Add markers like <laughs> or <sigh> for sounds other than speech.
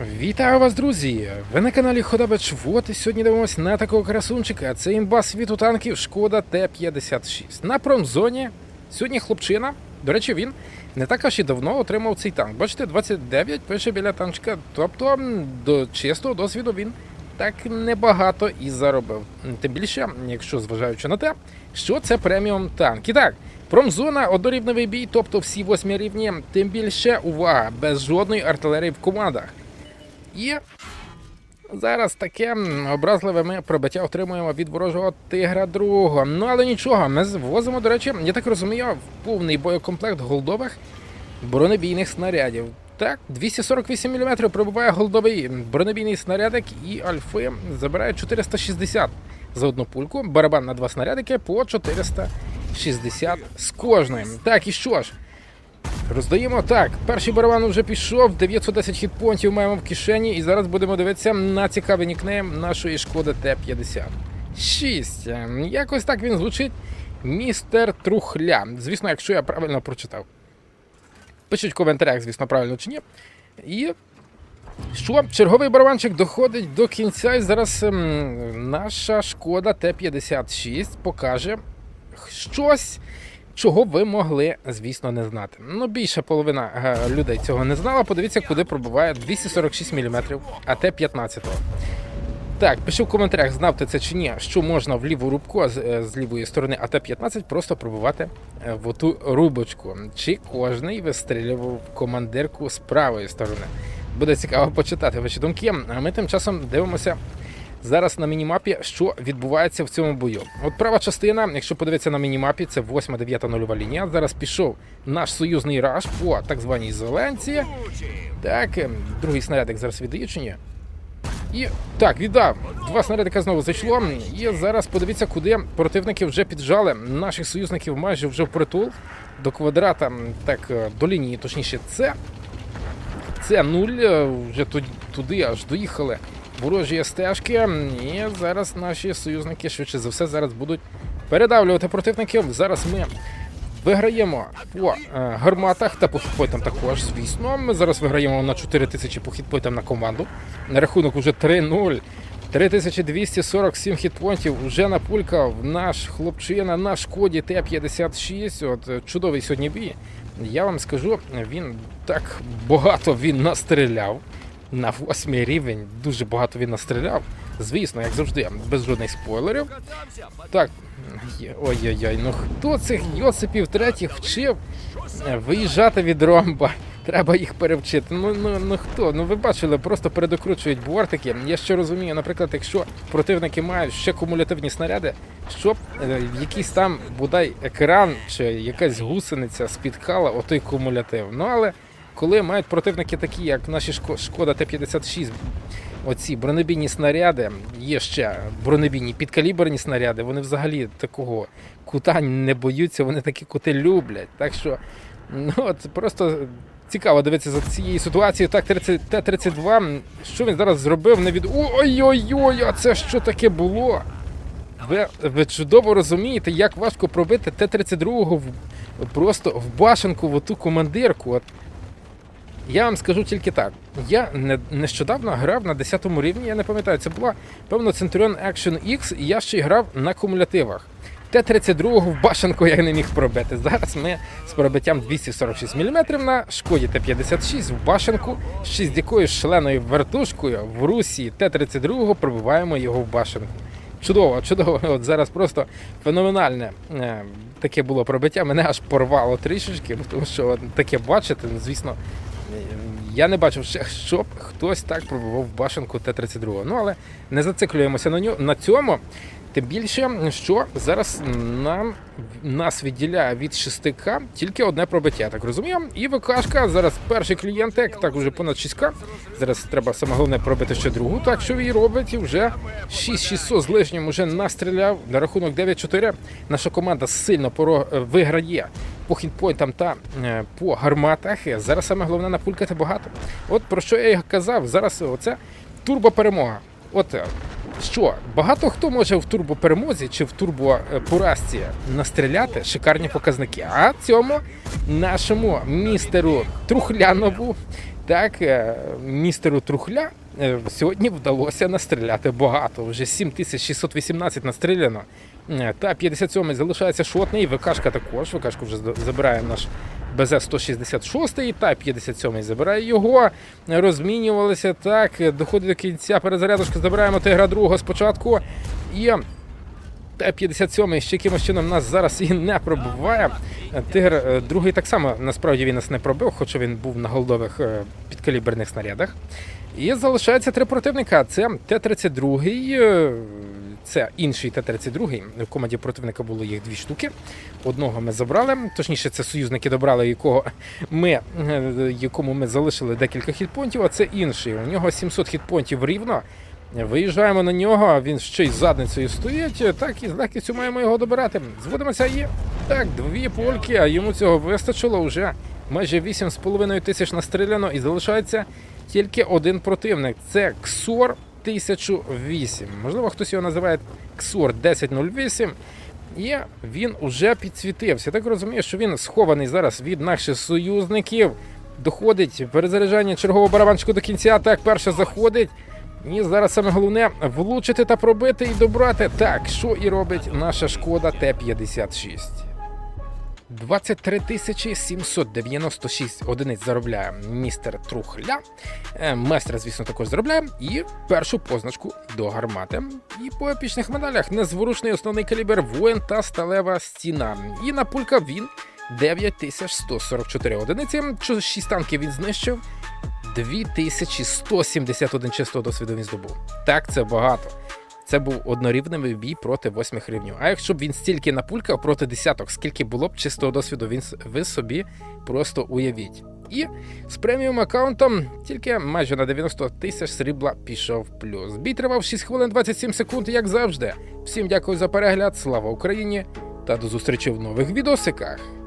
Вітаю вас, друзі! Ви на каналі Ходабич Вот і сьогодні дивимося на такого красунчика. Це імба світу танків Шкода Т-56. На промзоні сьогодні хлопчина. До речі, він не так аж і давно отримав цей танк. Бачите, 29 пише біля танчика. Тобто до чистого досвіду він так небагато і заробив. Тим більше, якщо зважаючи на те, що це преміум танк. І так, промзона, однорівневий бій, тобто всі восьмі рівні, тим більше увага, без жодної артилерії в командах. І зараз таке образливе ми пробиття отримуємо від ворожого тигра другого. Ну але нічого, ми звозимо, до речі, я так розумію, повний боєкомплект голдових бронебійних снарядів. Так, 248 мм пробиває голдовий бронебійний снарядик і альфи забирає 460 за одну пульку. Барабан на два снарядики по 460 з кожним. Так, і що ж? Роздаємо так. Перший барабан вже пішов, 910 хітпонтів маємо в кишені, і зараз будемо дивитися на цікавий нікнейм нашої шкоди Т-50. 6. Якось так він звучить. Містер Трухля. Звісно, якщо я правильно прочитав. Пишіть в коментарях, звісно, правильно чи ні. І що? Черговий барабанчик доходить до кінця, і зараз ем, наша шкода Т-56 покаже щось, чого ви могли, звісно, не знати. Ну, більша половина е, людей цього не знала. Подивіться, куди пробуває 246 мм АТ-15. Так, пиши в коментарях, знав ти це чи ні, що можна в ліву рубку, з, е, з лівої сторони АТ-15 просто пробувати е, в оту рубочку. Чи кожний вистрілював командирку з правої сторони. Буде цікаво почитати ваші думки. А ми тим часом дивимося зараз на мінімапі, що відбувається в цьому бою. От права частина, якщо подивитися на мінімапі, це 8-9 нульова лінія. Зараз пішов наш союзний раш по так званій зеленці. Так, ем, другий снарядик зараз віддає чи ні? І так, віддав. Два снарядика знову зайшло. І зараз подивіться, куди противники вже піджали. Наших союзників майже вже впритул до квадрата, так, е, до лінії, точніше, це. Це нуль. е, Вже туди аж доїхали ворожі стежки. І зараз наші союзники швидше за все зараз будуть передавлювати противників. Зараз ми виграємо по е, гарматах та по хітпойтам також, звісно. Ми зараз виграємо на 4 тисячі по хітпойтам на команду. На рахунок уже 3-0. 3247 хітпонтів вже напулькав наш хлопчина на шкоді Т-56. От е, чудовий сьогодні бій. Я вам скажу, він так багато він настріляв. На восьмий рівень дуже багато він настріляв. Звісно, як завжди, без жодних спойлерів. Так, ой-ой-ой, ну хто цих Йосипів третіх вчив е, виїжджати від ромба? <laughs> Треба їх перевчити. Ну, ну, ну хто? Ну ви бачили, просто передокручують бортики. Я ще розумію, наприклад, якщо противники мають ще кумулятивні снаряди, щоб е, якийсь там бодай екран чи якась гусениця спіткала отой кумулятив. Ну але коли мають противники такі, як наші шкода Т-56, оці бронебійні снаряди, є ще бронебійні підкаліберні снаряди, вони взагалі такого кута не боються, вони такі кути люблять. Так що, ну от просто цікаво дивитися за цією ситуацією. Так, Т-32, що він зараз зробив? Не від. Ой-ой-ой, а це що таке було? Ви, ви чудово розумієте, як важко пробити Т-32 в, просто в башенку в оту командирку. От я вам скажу тільки так. Я нещодавно грав на 10 рівні, я не пам'ятаю, це була певно Centurion Action X, і я ще й грав на кумулятивах. Т-32 в башенку я не міг пробити. Зараз ми з пробиттям 246 мм на шкоді Т-56 в башенку ще з якоюсь шаленою вертушкою в Русі Т-32 пробиваємо його в башенку. Чудово, чудово. От зараз просто феноменальне е, таке було пробиття. Мене аж порвало трішечки, тому що таке бачити, ну, звісно, я не бачив щоб хтось так пробував башенку Т-32. Ну але не зациклюємося на цьому. Тим більше, що зараз нам нас відділяє від 6К тільки одне пробиття, так розумію. І ВКшка зараз перший клієнтик, так уже понад 6К. Зараз треба саме головне пробити ще другу. Так що і робить, і вже 6600 з лишнім вже настріляв на рахунок 9-4. Наша команда сильно поро... е, виграє по хітпойнтам та е, по гарматах. Зараз саме головне напулькати багато. От про що я і казав, зараз оце турбоперемога. От е, що, багато хто може в турбоперемозі чи в турбопоразці настріляти шикарні показники. А цьому нашому містеру Трухлянову Так, е, містеру Трухля сьогодні вдалося настріляти багато. Вже 7618 настріляно. Е, Та 57-й залишається шотний. ВКшка також. ВКшку вже забирає наш БЗ 166 та 57-й забирає його. Розмінювалися так. Доходить до кінця перезарядочка. Забираємо тигра другого спочатку. І Т-57 ще якимось чином нас зараз і не пробиває. Тигр е, другий так само насправді він нас не пробив, хоча він був на голдових е, підкаліберних снарядах. І залишається три противника. Це Т-32, е, це інший Т-32. В команді противника було їх дві штуки. Одного ми забрали, точніше, це союзники добрали, якого ми, якому ми залишили декілька хітпонтів, а це інший. У нього 700 хітпонтів рівно. Виїжджаємо на нього, він ще й задницею стоїть, так і з легкістю маємо його добирати. Зводимося і так, дві польки, а йому цього вистачило вже майже 8,5 тисяч настріляно і залишається тільки один противник. Це Ксор 1008. Можливо, хтось його називає Ксор 1008. І він уже підсвітився. Так розумію, що він схований зараз від наших союзників. Доходить перезаряджання чергового барабанчику до кінця. Так, перше заходить. І зараз саме головне влучити та пробити і добрати. Так, що і робить наша шкода Т-56. 23 тисячі 796 одиниць заробляє містер Трухля. Е, Майстер, звісно, також заробляє. І першу позначку до гармати. І по епічних медалях незворушний основний калібр воїн та сталева стіна. І на пулька він 9144 одиниці. 6 танків він знищив. 2171 чистого досвіду він здобув. Так, це багато. Це був однорівневий бій проти восьмих рівнів. А якщо б він стільки напулькав проти десяток, скільки було б чистого досвіду, він ви собі просто уявіть. І з преміум аккаунтом тільки майже на 90 тисяч срібла пішов плюс. Бій тривав 6 хвилин 27 секунд, як завжди. Всім дякую за перегляд, слава Україні та до зустрічі в нових відосиках.